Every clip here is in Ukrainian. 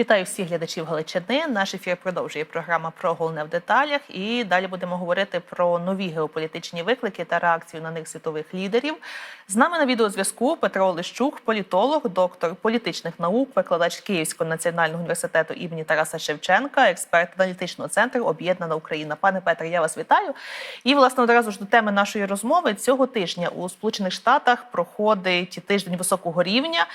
Вітаю всіх глядачів Галичини. Наш ефір продовжує програма про головне в деталях. І далі будемо говорити про нові геополітичні виклики та реакцію на них світових лідерів. З нами на відеозв'язку Петро Олещук, політолог, доктор політичних наук, викладач Київського національного університету імені Тараса Шевченка, експерт аналітичного центру Об'єднана Україна. Пане Петре, я вас вітаю. І власне одразу ж до теми нашої розмови цього тижня у Сполучених Штатах проходить тиждень високого рівня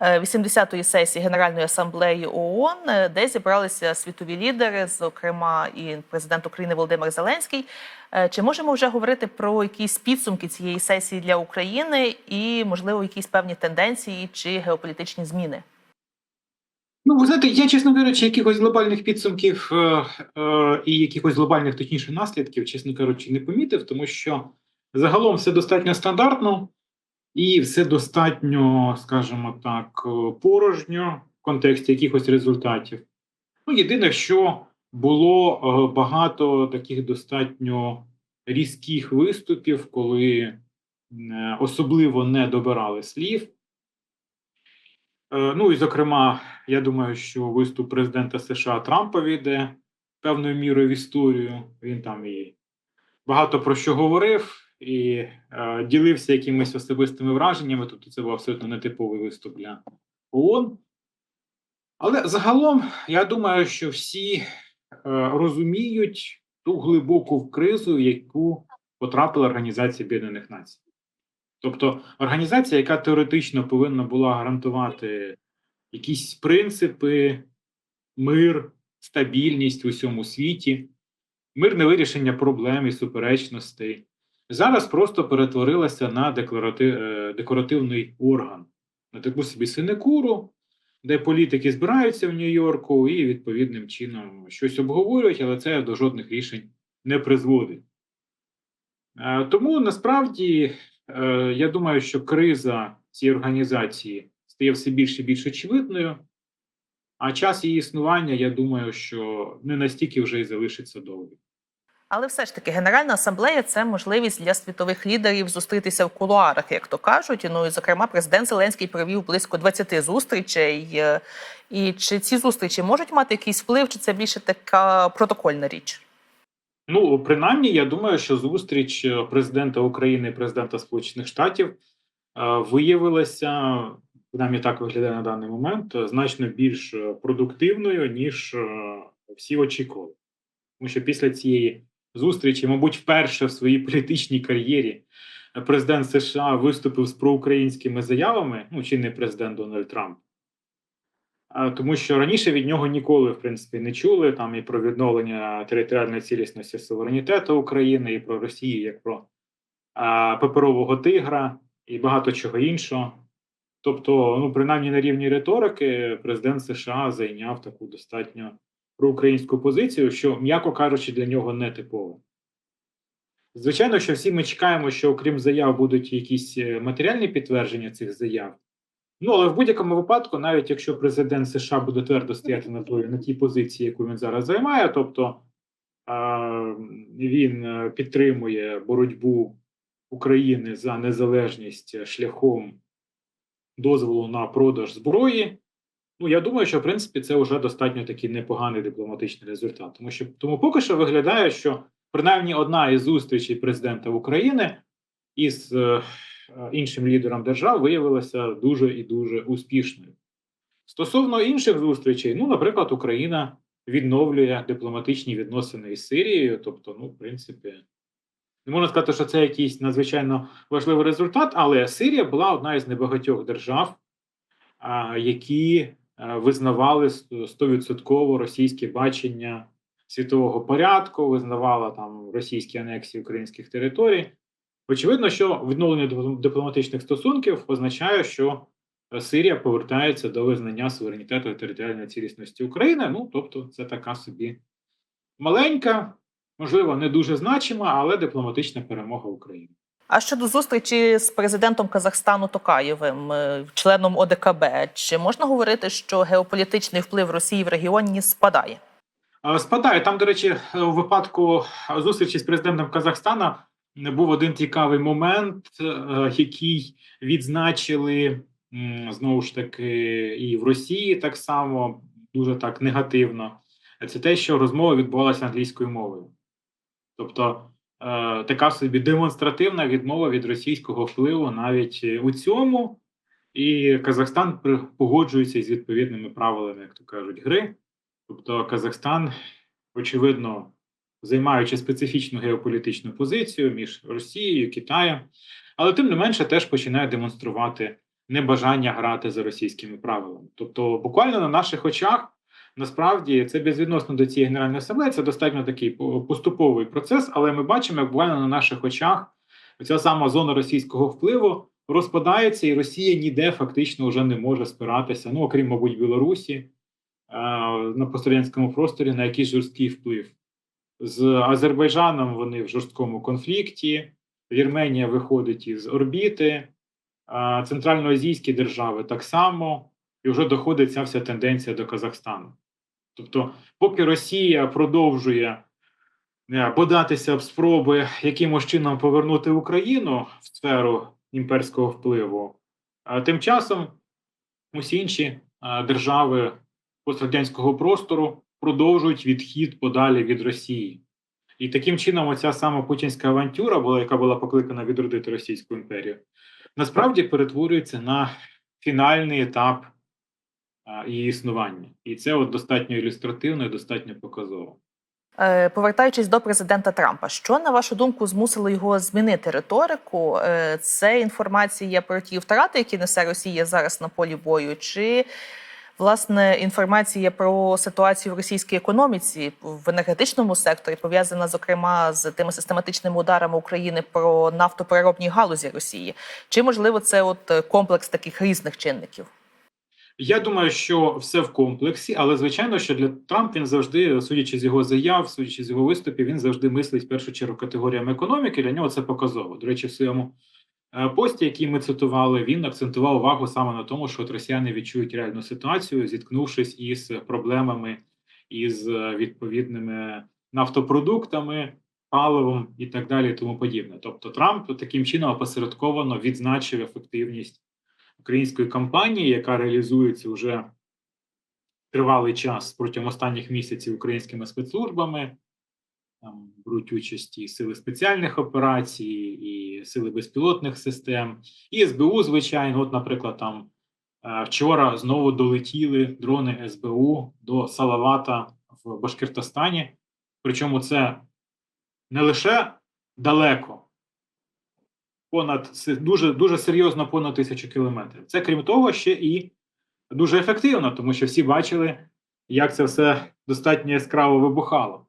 е, 80-ї сесії Генеральної асамблеї ООН, е, де зібралися світові лідери, зокрема і президент України Володимир Зеленський. Е, Чи можемо вже говорити про якісь підсумки цієї сесії для України і, можливо, якісь певні тенденції чи геополітичні зміни? Ну, ви знаєте, я, чесно кажучи, якихось глобальних підсумків е, е, і якихось глобальних точніше наслідків, чесно кажучи, не помітив, тому що загалом все достатньо стандартно і все достатньо, скажімо так, е, порожньо в контексті якихось результатів. Ну, єдине, що було е, багато таких достатньо різких виступів, коли е, особливо не добирали слів. Е, Ну і зокрема, я думаю, що виступ президента США Трампа війде певною мірою в історію. Він там і багато про що говорив і е, ділився якимись особистими враженнями. Тобто, це був абсолютно нетиповий виступ для ООН. Але загалом я думаю, що всі е, розуміють ту глибоку кризу, яку потрапила Організація Об'єднаних Націй. Тобто організація, яка теоретично повинна була гарантувати якісь принципи, мир, стабільність в усьому світі, мирне вирішення проблем і суперечностей, зараз просто перетворилася на е, декоративний орган, на таку собі синекуру, де політики збираються в Нью-Йорку і відповідним чином щось обговорюють, але це до жодних рішень не призводить. Е, Тому насправді Е, Я думаю, що криза цієї організації стає все більше і більш очевидною, а час її існування, я думаю, що не настільки вже і залишиться довгим. Але все ж таки Генеральна асамблея це можливість для світових лідерів зустрітися в кулуарах, як то кажуть. Ну і зокрема, президент Зеленський провів близько 20 зустрічей. Е, І чи ці зустрічі можуть мати якийсь вплив, чи це більше така протокольна річ? Ну, принаймні, я думаю, що зустріч е, президента України і президента Сполучених Штатів е, виявилася, принаймні так виглядає на даний момент, значно більш продуктивною, ніж всі очікували. Тому що після цієї зустрічі, мабуть, вперше в своїй політичній кар'єрі президент США виступив з проукраїнськими заявами, ну чи не президент Дональд Трамп. Тому що раніше від нього ніколи, в принципі, не чули там і про відновлення територіальної цілісності суверенітету України, і про Росію як про а, паперового тигра, і багато чого іншого. Тобто, ну, принаймні на рівні риторики, президент США зайняв таку достатньо проукраїнську позицію, що, м'яко кажучи, для нього не типово. Звичайно, що всі ми чекаємо, що окрім заяв будуть якісь е, матеріальні підтвердження цих заяв. Ну, але в будь-якому випадку, навіть якщо президент США буде твердо стояти на той, на тій позиції, яку він зараз займає, тобто він е, підтримує боротьбу України за незалежність шляхом дозволу на продаж зброї. Ну, я думаю, що в принципі це вже достатньо такий непоганий дипломатичний результат. Тому що тому поки що виглядає, що принаймні одна із зустрічей президента України із е, іншим лідером держав виявилася дуже і дуже успішною. Стосовно інших зустрічей, ну, наприклад, Україна відновлює дипломатичні відносини із Сирією, тобто, ну, в принципі, не можна сказати, що це якийсь надзвичайно важливий результат, але Сирія була одна із небагатьох держав, які визнавали стовідсотково російське бачення світового порядку, визнавала там російські анексії українських територій. Очевидно, що відновлення диплом- дипломатичних стосунків означає, що е, Сирія повертається до визнання суверенітету і територіальної цілісності України. Ну, тобто, це така собі маленька, можливо, не дуже значима, але дипломатична перемога України. А щодо зустрічі з президентом Казахстану Токаєвим, е, членом ОДКБ, чи можна говорити, що геополітичний вплив Росії в регіоні спадає? Е, Спадає там, до речі, е, у випадку зустрічі з президентом Казахстана був один цікавий момент, який відзначили знову ж таки і в Росії так само дуже так негативно, це те, що розмова відбувалася англійською мовою. Тобто така собі демонстративна відмова від російського впливу навіть е, у цьому, і Казахстан погоджується із відповідними правилами, як то кажуть, гри. Тобто Казахстан, очевидно, займаючи специфічну геополітичну позицію між Росією, Китаєм, але тим не менше теж починає демонструвати небажання грати за російськими правилами. Тобто, буквально на наших очах, насправді, це безвідносно до цієї генеральної асамблеї, це достатньо такий поступовий процес, але ми бачимо, як буквально на наших очах ця сама зона російського впливу розпадається, і Росія ніде фактично вже не може спиратися, ну окрім, мабуть, Білорусі е, на пострадянському просторі на якийсь жорсткий вплив. З Азербайджаном вони в жорсткому конфлікті. Вірменія виходить із орбіти, центральноазійські держави так само, і вже доходить ця вся тенденція до Казахстану. Тобто, поки Росія продовжує е, податися об спроби якимось чином повернути Україну в сферу імперського впливу, а тим часом усі інші е, держави пострадянського простору продовжують відхід подалі від Росії. І таким чином, оця сама путінська авантюра, була, яка була покликана відродити Російську імперію, насправді перетворюється на фінальний етап її існування. І це от достатньо ілюстративно і достатньо показово. Е, Повертаючись до президента Трампа, що на вашу думку змусило його змінити риторику? Е, Це інформація про ті втрати, які несе Росія зараз на полі бою, чи власне інформація про ситуацію в російській економіці в енергетичному секторі, пов'язана зокрема з тими систематичними ударами України про нафтопереробні галузі Росії? Чи можливо це от комплекс таких різних чинників? Я думаю, що все в комплексі, але звичайно, що для Трамп він завжди, судячи з його заяв, судячи з його виступів, він завжди мислить в першу чергу категоріями економіки. Для нього це показово. До речі, в своєму е, пості, який ми цитували, він акцентував увагу саме на тому, що от росіяни відчують реальну ситуацію, зіткнувшись із проблемами із е, відповідними нафтопродуктами, паливом і так далі, і тому подібне. Тобто, Трамп таким чином опосередковано відзначив ефективність української кампанії, яка реалізується вже тривалий час протягом останніх місяців українськими спецслужбами. Там беруть участь і сили спеціальних операцій, і сили безпілотних систем, і СБУ, звичайно. От, наприклад, там е, вчора знову долетіли дрони СБУ до Салавата в Башкортостані. Причому це не лише далеко, понад дуже дуже серйозно понад тисячу кілометрів. Це крім того, ще і дуже ефективно, тому що всі бачили, як це все достатньо яскраво вибухало.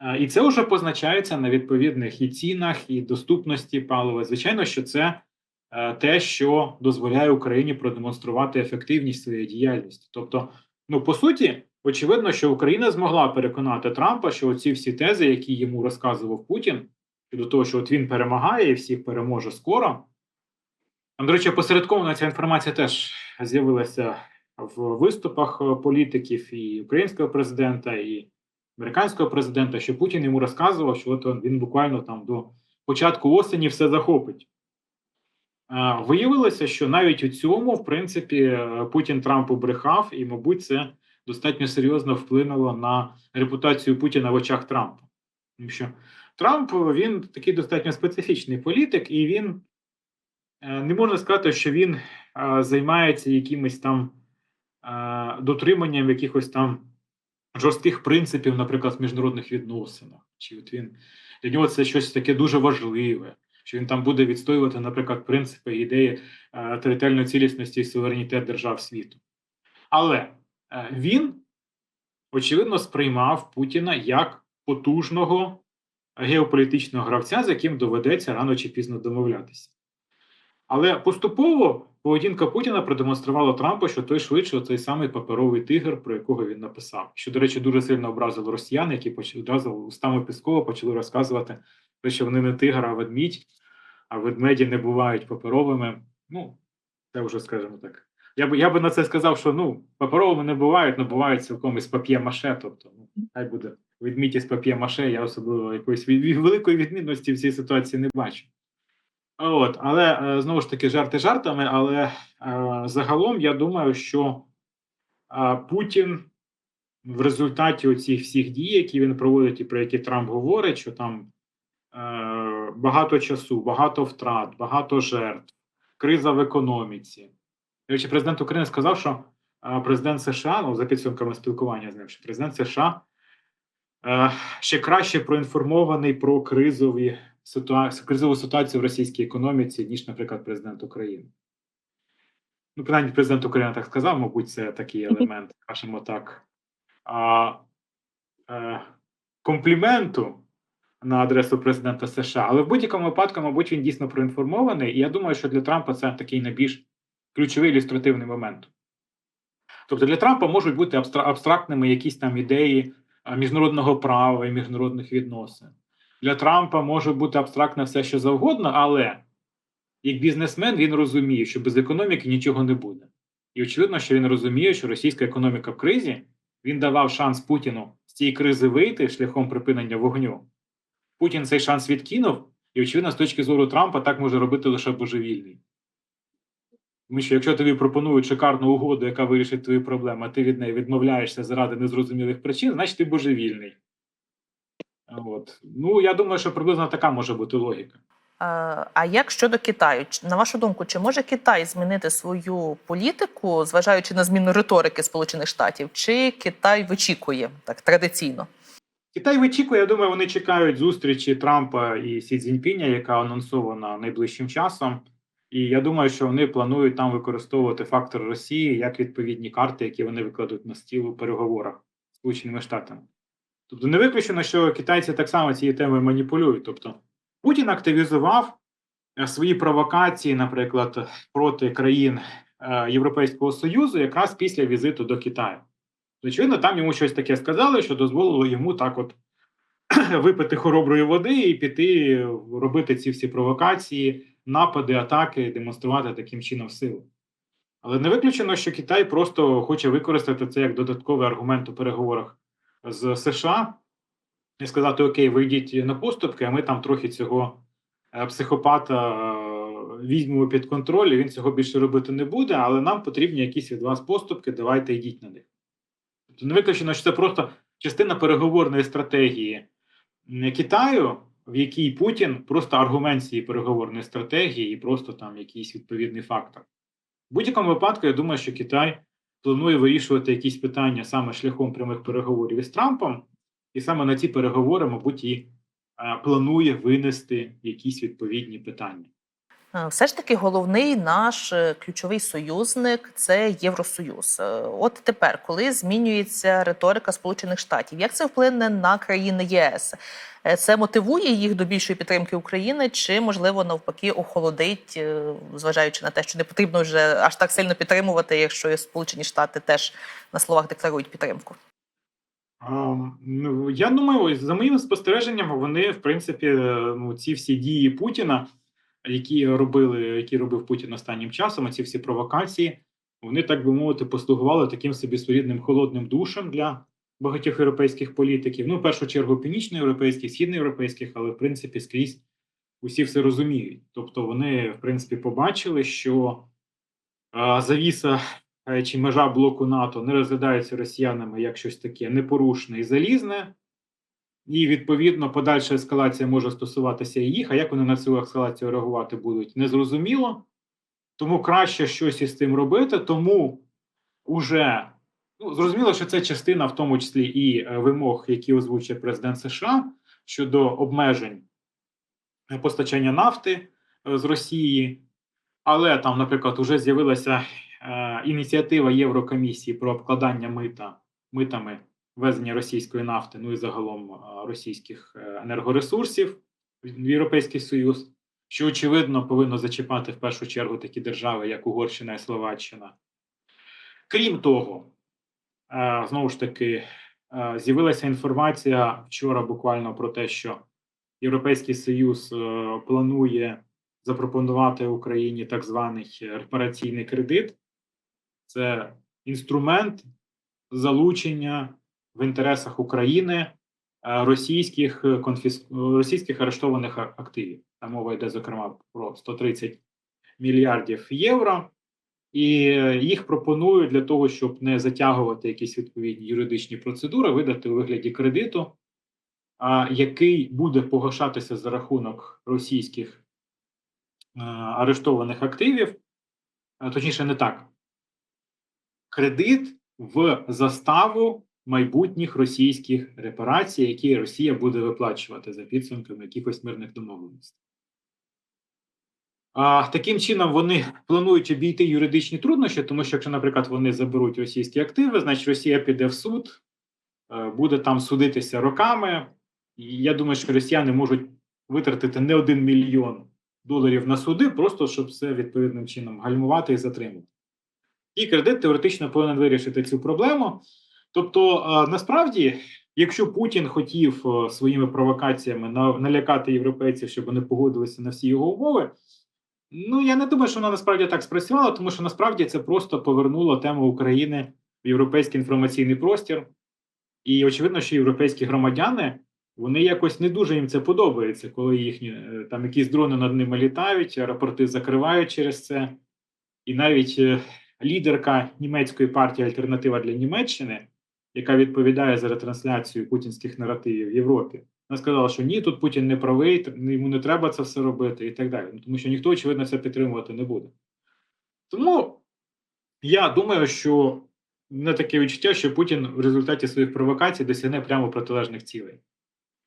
Е, І це вже позначається на відповідних і цінах, і доступності палива. Звичайно, що це е, те, що дозволяє Україні продемонструвати ефективність своєї діяльності. Тобто, ну по суті, очевидно, що Україна змогла переконати Трампа, що ці всі тези, які йому розказував Путін, щодо того, що от він перемагає і всіх переможе скоро. Там, до речі, посередкована ця інформація теж з'явилася в виступах е, політиків і українського президента, і американського президента, що Путін йому розказував, що от він буквально там до початку осені все захопить. Е, Виявилося, що навіть у цьому, в принципі, е, Путін Трампу брехав, і, мабуть, це достатньо серйозно вплинуло на репутацію Путіна в очах Трампа. Тому що Трамп він такий достатньо специфічний політик, і він е, не можна сказати, що він е, займається якимось там е, дотриманням якихось там жорстких принципів, наприклад, в міжнародних відносинах. Чи от він для нього це щось таке дуже важливе, що він там буде відстоювати, наприклад, принципи ідеї територіальної цілісності і суверенітет держав світу. Але він очевидно сприймав Путіна як потужного геополітичного гравця, з яким доведеться рано чи пізно домовлятися. Але поступово поведінка Путіна продемонструвала Трампу, що той швидше той самий паперовий тигр, про якого він написав. Що, до речі, дуже сильно образило росіян, які одразу устами Піскова почали розказувати, що вони не тигр, а ведмідь, а ведмеді не бувають паперовими. Ну, це вже скажімо так. Я би я би на це сказав, що ну паперовими не бувають, але бувають цілком із пап'є-маше. Тобто, ну хай буде відмідь із пап'є-маше, я особливо якоїсь великої відмінності в цій ситуації не бачу. От, але е, знову ж таки, жарти жартами, але е, загалом я думаю, що е, Путін в результаті оцих всіх дій, які він проводить, і про які Трамп говорить, що там багато часу, багато втрат, багато жертв, криза в економіці. Речі, президент України сказав, що президент США, ну за підсумками спілкування з ним, що президент США ще краще проінформований про кризові ситуації, кризову ситуацію в російській економіці, ніж, наприклад, президент України. Ну, принаймні, президент України так сказав, мабуть, це такий елемент, скажімо так, а, е, компліменту на адресу президента США. Але в будь-якому випадку, мабуть, він дійсно проінформований. І я думаю, що для Трампа це такий найбільш ключовий ілюстративний момент. Тобто для Трампа можуть бути абстрактними якісь там ідеї а, міжнародного права і міжнародних відносин. Для Трампа може бути абстрактне все, що завгодно, але як бізнесмен він розуміє, що без економіки нічого не буде. І очевидно, що він розуміє, що російська економіка в кризі він давав шанс Путіну з цієї кризи вийти шляхом припинення вогню. Путін цей шанс відкинув, і, очевидно, з точки зору Трампа так може робити лише божевільний. Тому що якщо тобі пропонують шикарну угоду, яка вирішить твої проблеми, а ти від неї відмовляєшся заради незрозумілих причин, значить ти божевільний. От. Ну, я думаю, що приблизно така може бути логіка. А як щодо Китаю? На вашу думку, чи може Китай змінити свою політику, зважаючи на зміну риторики Сполучених Штатів, чи Китай вичікує так традиційно? Китай вичікує, я думаю, вони чекають зустрічі Трампа і Сі Цзіньпіня, яка анонсована найближчим часом. І я думаю, що вони планують там використовувати фактор Росії як відповідні карти, які вони викладуть на стіл у переговорах з Сполученими Штатами. Тобто не виключено, що китайці так само цією темою маніпулюють. Тобто Путін активізував е, свої провокації, наприклад, проти країн е, Європейського Союзу, якраз після візиту до Китаю. Очевидно, там йому щось таке сказали, що дозволило йому так от випити хороброї води і піти робити ці всі провокації, напади, атаки, демонструвати таким чином силу. Але не виключено, що Китай просто хоче використати це як додатковий аргумент у переговорах з США і сказати: Окей, ви йдіть на поступки, а ми там трохи цього е, психопата е, візьмемо під контроль, і він цього більше робити не буде, але нам потрібні якісь від вас поступки, давайте йдіть на них. Тобто не виключено, що це просто частина переговорної стратегії Китаю, в якій Путін просто аргумент цієї переговорної стратегії і просто там якийсь відповідний фактор. В будь-якому випадку, я думаю, що Китай планує вирішувати якісь питання саме шляхом прямих переговорів із Трампом, і саме на ці переговори, мабуть, і е, планує винести якісь відповідні питання. Е, Все ж таки головний наш е, ключовий союзник це Євросоюз. Е, От тепер, коли змінюється риторика Сполучених Штатів, як це вплине на країни ЄС? Це мотивує їх до більшої підтримки України, чи можливо навпаки охолодить, зважаючи на те, що не потрібно вже аж так сильно підтримувати, якщо Сполучені Штати теж на словах декларують підтримку? Ну, я думаю, за моїми спостереженнями, вони, в принципі, ну, ці всі дії Путіна, які робили, які робив Путін останнім часом, ці всі провокації, вони, так би мовити, послугували таким собі своєрідним холодним душем для багатьох європейських політиків. Ну, в першу чергу, північноєвропейських, східноєвропейських, але в принципі скрізь усі все розуміють. Тобто, вони, в принципі, побачили, що завіса чи межа блоку НАТО не розглядається росіянами як щось таке непорушне і залізне, і відповідно подальша ескалація може стосуватися і їх. А як вони на цю ескалацію реагувати будуть, незрозуміло. Тому краще щось із цим робити. Тому уже ну, зрозуміло, що це частина, в тому числі і е, вимог, які озвучує президент США щодо обмежень постачання нафти е, з Росії. Але там, наприклад, вже з'явилася е, ініціатива Єврокомісії про обкладання мита митами ввезення російської нафти, ну і загалом російських е, енергоресурсів в Європейський Союз, що очевидно повинно зачіпати в першу чергу такі держави, як Угорщина і Словаччина. Крім того, е, знову ж таки, е, з'явилася інформація вчора буквально про те, що Європейський Союз планує запропонувати Україні так званий репараційний кредит. Це інструмент залучення в інтересах України е, російських е, конфіс... російських арештованих активів. Там мова йде, зокрема, про 130 мільярдів євро. і е, їх пропонують для того, щоб не затягувати якісь відповідні юридичні процедури, видати у вигляді кредиту, який буде погашатися за рахунок російських е, арештованих активів. Точніше, не так. Кредит в заставу майбутніх російських репарацій, які Росія буде виплачувати за підсумками якихось мирних домовленостей. А, таким чином вони планують обійти юридичні труднощі, тому що, якщо, наприклад, вони заберуть російські активи, значить Росія піде в суд, е, буде там судитися роками. І я думаю, що росіяни можуть витратити не один мільйон доларів на суди, просто щоб все відповідним чином гальмувати і затримати. І кредит теоретично повинен вирішити цю проблему. Тобто, насправді, якщо Путін хотів своїми провокаціями на- налякати європейців, щоб вони погодилися на всі його умови, ну я не думаю, що вона насправді так спрацювала, тому що насправді це просто повернуло тему України в європейський інформаційний простір. І очевидно, що європейські громадяни вони якось не дуже їм це подобається, коли їхні е, там якісь дрони над ними літають, аеропорти закривають через це. І навіть е, лідерка німецької партії Альтернатива для Німеччини, яка відповідає за ретрансляцію путінських наративів в Європі, вона сказала, що ні, тут Путін не правий, йому не треба це все робити, і так далі. Ну, Тому що ніхто, очевидно, це підтримувати не буде. Тому я думаю, що не таке відчуття, що Путін в результаті своїх провокацій досягне прямо протилежних цілей.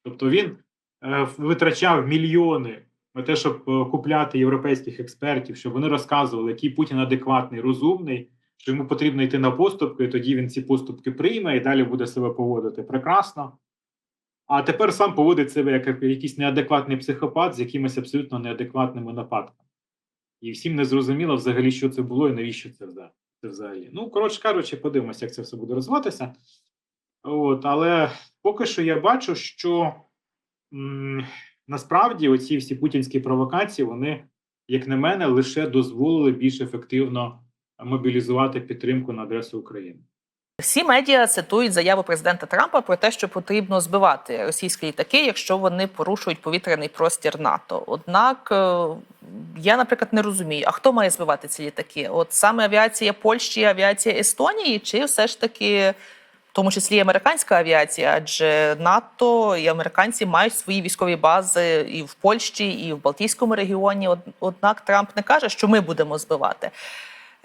Тобто він е, витрачав мільйони на те, щоб е, купляти європейських експертів, щоб вони розказували, який Путін адекватний, розумний, що йому потрібно йти на поступки, і тоді він ці поступки прийме і далі буде себе поводити прекрасно. А тепер сам поводить себе як якийсь неадекватний психопат з якимись абсолютно неадекватними нападками. І всім не зрозуміло взагалі, що це було і навіщо це взагалі. Ну, коротше кажучи, подивимося, як це все буде розвиватися. От, але поки що я бачу, що м, насправді оці всі путінські провокації, вони, як на мене, лише дозволили більш ефективно мобілізувати підтримку на адресу України. Всі медіа цитують заяву президента Трампа про те, що потрібно збивати російські літаки, якщо вони порушують повітряний простір НАТО. Однак е, я, наприклад, не розумію, а хто має збивати ці літаки? От саме авіація Польщі, авіація Естонії, чи все ж таки, в тому числі американська авіація, адже НАТО і американці мають свої військові бази і в Польщі, і в Балтійському регіоні. Однак Трамп не каже, що ми будемо збивати.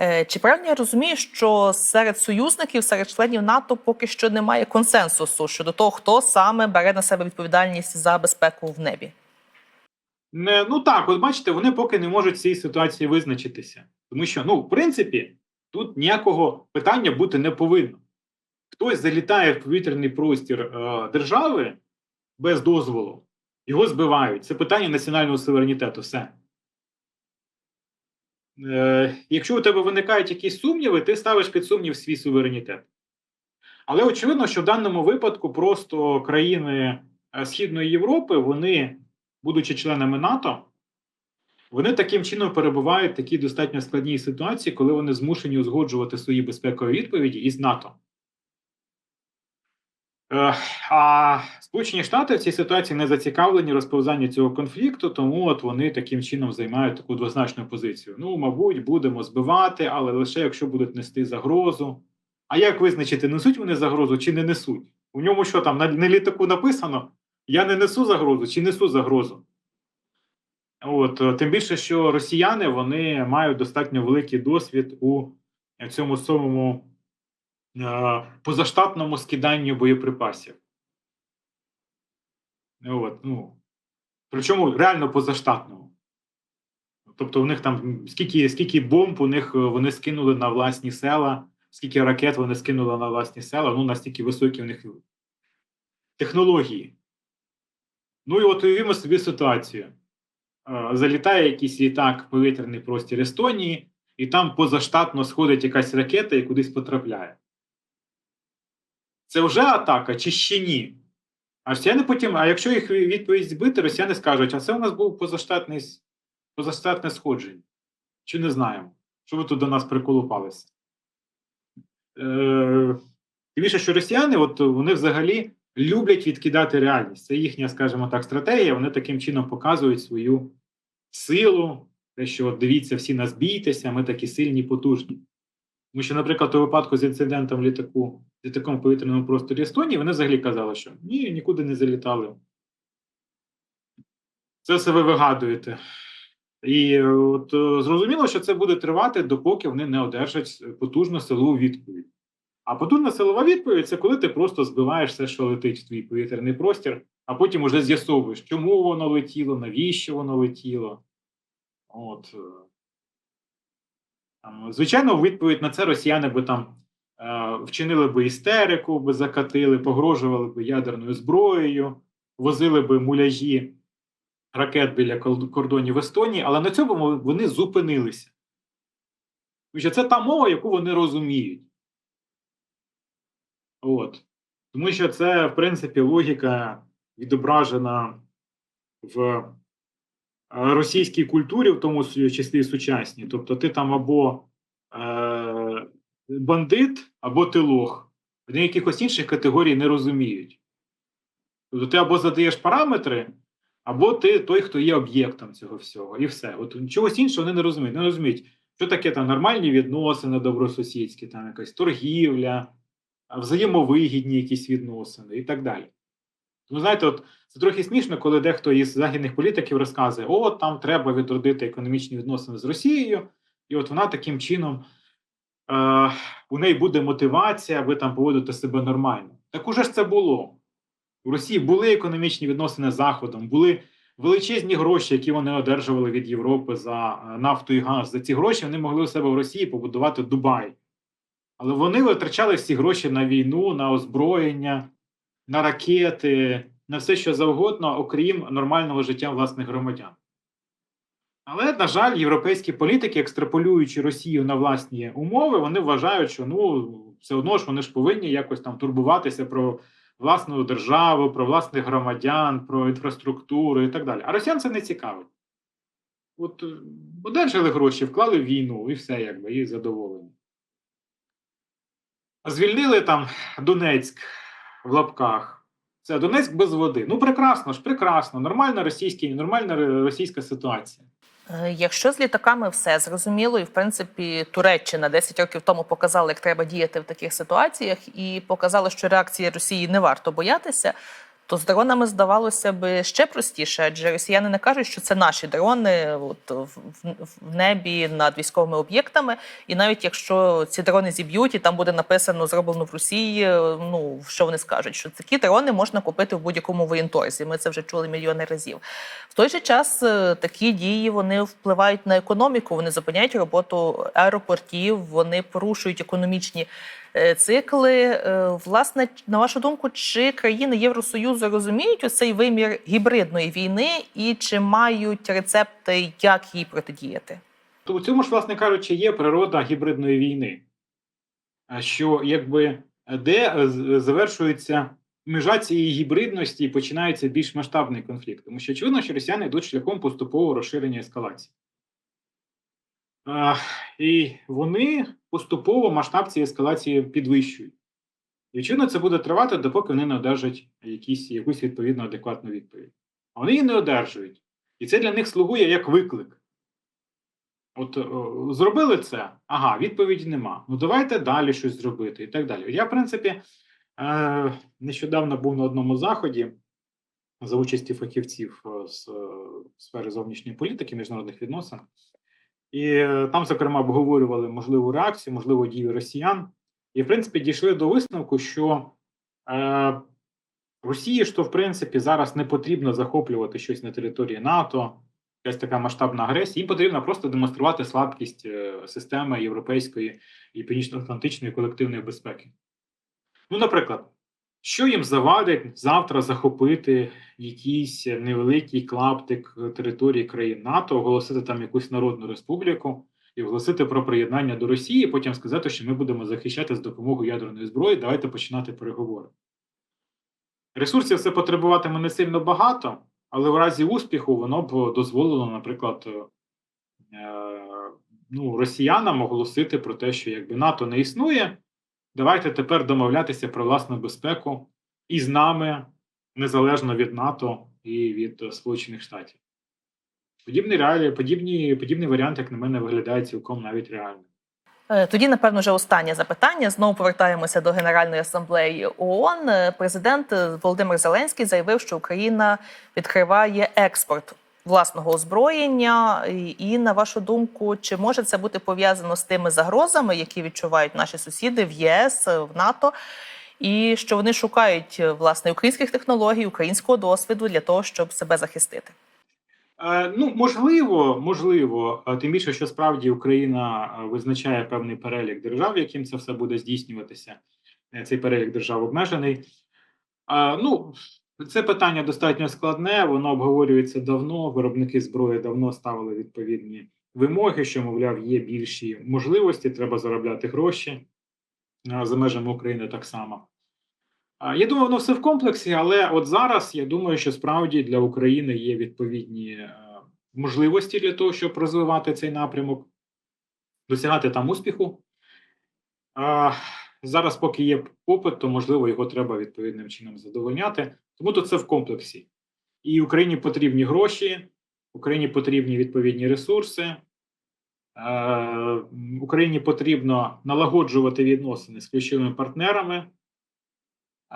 Е, Чи правильно я розумію, що серед союзників, серед членів НАТО поки що немає консенсусу щодо того, хто саме бере на себе відповідальність за безпеку в небі? Не, ну так, от бачите, вони поки не можуть в цій ситуації визначитися. Тому що, ну, в принципі, тут ніякого питання бути не повинно. Хтось залітає в повітряний простір е, держави без дозволу, його збивають. Це питання національного суверенітету. Все. Е, якщо у тебе виникають якісь сумніви, ти ставиш під сумнів свій суверенітет. Але очевидно, що в даному випадку просто країни е, Східної Європи, вони, будучи членами НАТО, вони таким чином перебувають в такій достатньо складній ситуації, коли вони змушені узгоджувати свої безпекові відповіді із НАТО. Е, А Сполучені Штати в цій ситуації не зацікавлені розповзанню цього конфлікту, тому от вони таким чином займають таку двозначну позицію. Ну, мабуть, будемо збивати, але лише якщо будуть нести загрозу. А як визначити, несуть вони загрозу чи не несуть? У ньому що там на, на літаку написано: Я не несу загрозу чи несу загрозу. От, е, тим більше, що росіяни вони мають достатньо великий досвід у цьому самому позаштатному скиданню боєприпасів. От, ну, причому реально позаштатному. Тобто, у них там скільки, скільки бомб у них е, вони скинули на власні села, скільки ракет вони скинули на власні села, ну настільки високі у них технології. Ну і от уявімо собі ситуацію. Е, Залітає якийсь літак в повітряний простір Естонії, і там позаштатно сходить якась ракета і кудись потрапляє. Це вже атака чи ще ні? А росіяни потім, а якщо їх відповідь збити, росіяни скажуть, а це у нас був позаштатний, позаштатне сходження. Чи не знаємо, що ви тут до нас приколупалися? Е, тим більше, що росіяни, от вони взагалі люблять відкидати реальність. Це їхня, скажімо так, стратегія. Вони таким чином показують свою силу, Те, що от дивіться, всі нас бійтеся, ми такі сильні, потужні. Тому що, наприклад, у випадку з інцидентом літаку, літаком в повітряному просторі Естонії, вони взагалі казали, що ні, нікуди не залітали. Це все ви вигадуєте. І е, от е, зрозуміло, що це буде тривати, допоки вони не одержать потужну силову відповідь. А потужна силова відповідь це коли ти просто збиваєш все, що летить в твій повітряний простір, а потім уже з'ясовуєш, чому воно летіло, навіщо воно летіло. От. Там, звичайно, у відповідь на це росіяни би там е, вчинили би істерику, би закатили, погрожували би ядерною зброєю, возили би муляжі ракет біля кордонів Естонії, але на цьому вони зупинилися. Тому це та мова, яку вони розуміють. От. Тому що це, в принципі, логіка відображена в російській культурі, в тому числі сучасній. Тобто, ти там або е, бандит, або ти лох. Вони якихось інших категорій не розуміють. Тобто ти або задаєш параметри, або ти той, хто є об'єктом цього всього, і все. От чогось іншого вони не розуміють. Не розуміють, що таке там нормальні відносини добросусідські, там якась торгівля, взаємовигідні якісь відносини і так далі. Ну, знаєте, от це трохи смішно, коли дехто із західних політиків розказує: о, там треба відродити економічні відносини з Росією, і от вона таким чином е, у неї буде мотивація, ви там поводите себе нормально. Так уже ж це було. У Росії були економічні відносини з Заходом, були величезні гроші, які вони одержували від Європи за е, нафту і газ. За ці гроші вони могли у себе в Росії побудувати Дубай. Але вони витрачали всі гроші на війну, на озброєння, на ракети, на все, що завгодно, окрім нормального життя власних громадян. Але, на жаль, європейські політики, екстраполюючи Росію на власні умови, вони вважають, що ну все одно ж вони ж повинні якось там турбуватися про власну державу, про власних громадян, про інфраструктуру і так далі. А росіян це не цікавить. От е, одержали гроші, вклали в війну, і все, якби, і задоволені. Звільнили там Донецьк в лапках. Це Донецьк без води. Ну, прекрасно ж, прекрасно. Нормальна російська, нормальна російська ситуація. Е, Якщо з літаками все зрозуміло, і в принципі Туреччина 10 років тому показала, як треба діяти в таких ситуаціях, і показала, що реакції Росії не варто боятися. То з дронами здавалося би ще простіше, адже росіяни не кажуть, що це наші дрони от, в, в- небі над військовими об'єктами. І навіть якщо ці дрони зіб'ють, і там буде написано зроблено в Росії, е, ну що вони скажуть, що такі дрони можна купити в будь-якому воєнторзі. Ми це вже чули мільйони разів. В той же час е, такі дії вони впливають на економіку, вони зупиняють роботу аеропортів, вони порушують економічні цикли. Е, Власне, на вашу думку, чи країни Євросоюзу розуміють оцей вимір гібридної війни і чи мають рецепти, як їй протидіяти? То у цьому ж, власне кажучи, є природа гібридної війни, А що якби де е, завершується межа цієї гібридності і починається більш масштабний конфлікт. Тому що очевидно, що росіяни йдуть шляхом поступового розширення ескалації. А, і вони поступово масштаб цієї ескалації підвищують. І очевидно, це буде тривати, допоки вони не одержать якісь, якусь відповідну адекватну відповідь. А вони її не одержують. І це для них слугує як виклик. От о, зробили це, ага, відповіді нема. Ну давайте далі щось зробити і так далі. Я, в принципі, е, нещодавно був на одному заході за участі фахівців е, з е, сфери зовнішньої політики, міжнародних відносин. І е, там, зокрема, обговорювали можливу реакцію, можливо, дії росіян. І, в принципі, дійшли до висновку, що е, Росії то, в принципі, зараз не потрібно захоплювати щось на території НАТО, якась така масштабна агресія. Їм потрібно просто демонструвати слабкість е, системи європейської і північно-атлантичної колективної безпеки. Ну, наприклад, що їм завадить завтра захопити якийсь невеликий клаптик території країн НАТО, оголосити там якусь народну республіку і оголосити про приєднання до Росії, потім сказати, що ми будемо захищати з допомогою ядерної зброї. Давайте починати переговори. Ресурсів це потребуватиме не сильно багато, але в разі успіху воно б дозволило, наприклад, е, ну, росіянам оголосити про те, що якби НАТО не існує, давайте тепер домовлятися про власну безпеку і з нами, незалежно від НАТО і від е, Сполучених Штатів. Подібний реалії, подібні, подібний варіант, як на мене, виглядає цілком навіть реально. Е, Тоді, напевно, вже останнє запитання. Знову повертаємося до Генеральної асамблеї ООН. Е, Президент Володимир Зеленський заявив, що Україна відкриває експорт власного озброєння. І, на вашу думку, чи може це бути пов'язано з тими загрозами, які відчувають наші сусіди в ЄС, в НАТО? І що вони шукають власне українських технологій, українського досвіду для того, щоб себе захистити? Е, Ну, можливо, можливо, Е, тим більше, що справді Україна е, визначає певний перелік держав, яким це все буде здійснюватися. Цей перелік держав обмежений. Ну, це питання достатньо складне, воно обговорюється давно. Виробники зброї давно ставили відповідні вимоги, що, мовляв, є більші можливості, треба заробляти гроші за межами України так само. Я думаю, воно все в комплексі, але от зараз я думаю, що справді для України є відповідні е, можливості для того, щоб розвивати цей напрямок, досягати там успіху. Зараз, поки є попит, то можливо його треба відповідним чином задовольняти. Тому то це в комплексі. І Україні потрібні гроші, Україні потрібні відповідні ресурси. Е, Україні потрібно налагоджувати відносини з ключовими партнерами.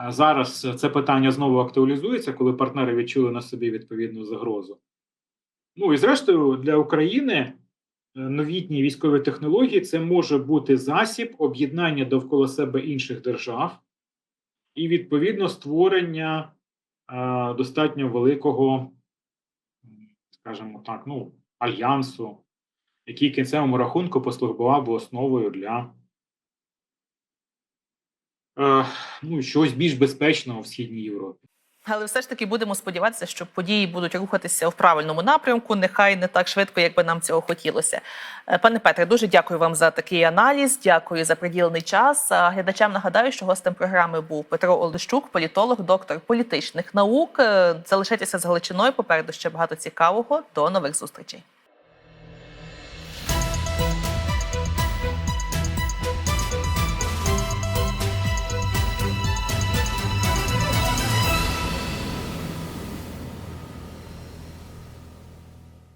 Зараз це питання знову актуалізується, коли партнери відчули на собі відповідну загрозу. Ну і зрештою, для України е, новітні військові технології це може бути засіб об'єднання довкола себе інших держав і відповідно створення достатньо великого, скажімо так, ну, альянсу, який кінцевому рахунку послугував би основою для е, ну, чогось більш безпечного в східній Європі. Але все ж таки будемо сподіватися, що події будуть рухатися в правильному напрямку, нехай не так швидко, як би нам цього хотілося. Е, Пане Петре, дуже дякую вам за такий аналіз. Дякую за приділений час. А глядачам нагадаю, що гостем програми був Петро Олещук, політолог, доктор політичних наук. Е, Залишайтеся з Галичиною. Попереду ще багато цікавого. До нових зустрічей.